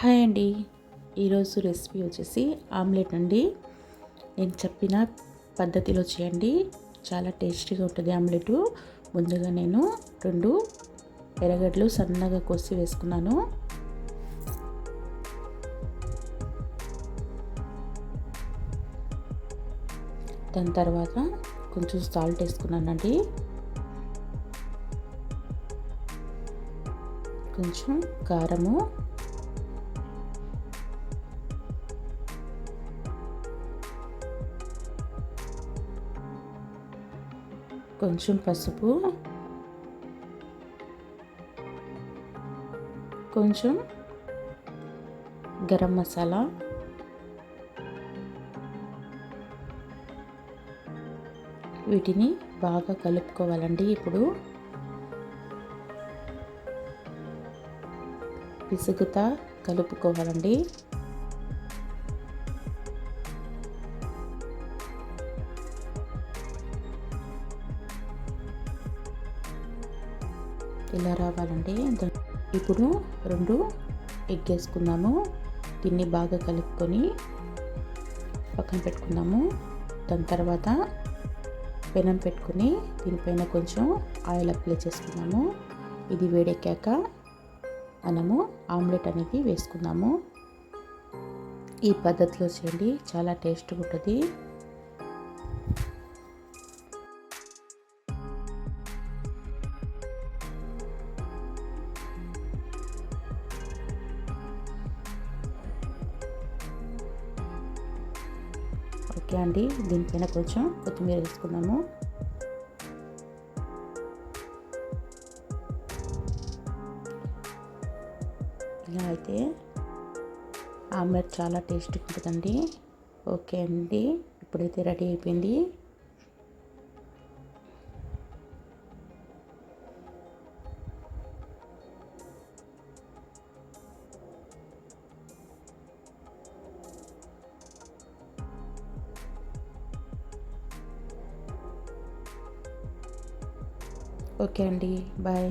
Hi అండి. ఈరోజు recipe వచ్చేసి ఆమ్లెట్ అండి. నేను చెప్పిన పద్ధతిలో చేయండి. చాలా టేస్టీగా ఉంటుంది ఆమ్లెట్. ముందుగా నేను రెండు ఎర్రగడ్డలు సన్నగా కోసి వేసుకున్నాను. దాని తర్వాత కొంచెం సాల్ట్ వేసుకున్నానండి. కొంచెం కారము కొంచెం పసుపు. కొంచెం గరం మసాలా. వీటిని బాగా కలుపుకోవాలండి ఇప్పుడు. పిసుగుతా కలుపుకోవాలండి. ఇలా రావాలండి ఇప్పుడు రెండు ఎగ్ వేసుకుందాము. దీన్ని బాగా కలుపుకొని పక్కన పెట్టుకుందాము. దాని తర్వాత పెనం పెట్టుకుని దీనిపైన కొంచెం ఆయిల్ అప్లై చేసుకున్నాము ఇది వేడెక్కాక మనము ఆమ్లెట్ అనేది వేసుకుందాము. ఈ పద్ధతిలో చేయండి. చాలా టేస్ట్గా ఉంటుంది. ఓకే అండి దీనిపైన కొంచెం కొత్తిమీర వేసుకుందాము. ఇలా అయితే ఆమ్లెట్ చాలా టేస్ట్గా ఉంటుందండి. ఓకే అండి ఇప్పుడైతే రెడీ అయిపోయింది. ఓకే అండి బాయ్